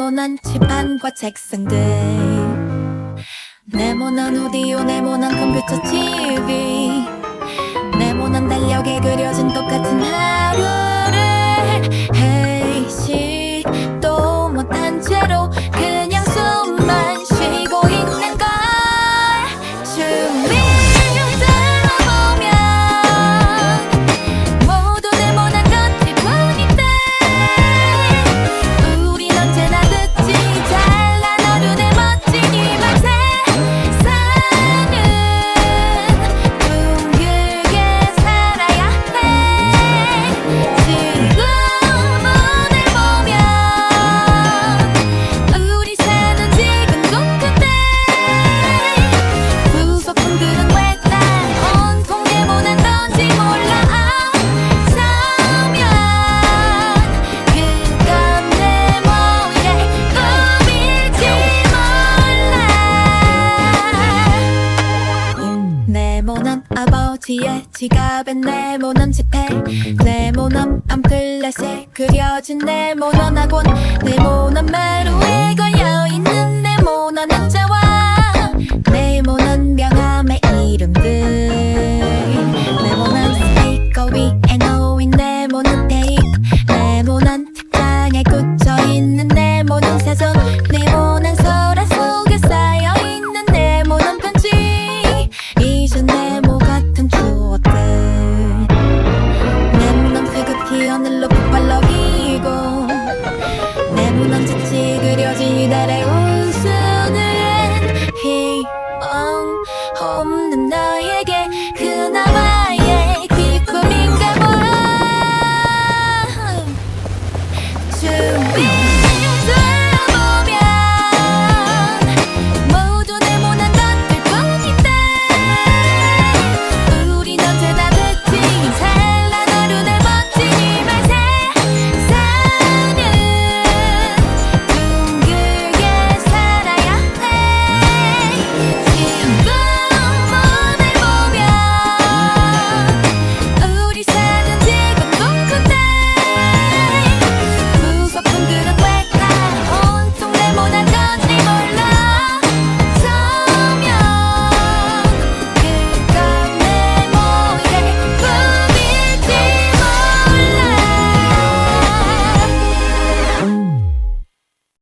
네모난 칠판과 책상들. 네모난 오디오 네모난 컴퓨터 TV 네모난 달력에 그려진 똑같은 하루를. 회식도 못한 채로 네모난 아버지의 지갑엔 네모난 지폐 네모난 팜플렛에 그려진 네모난 학원 네모난 마루에 걸려있는 무난지치 그려지다래요.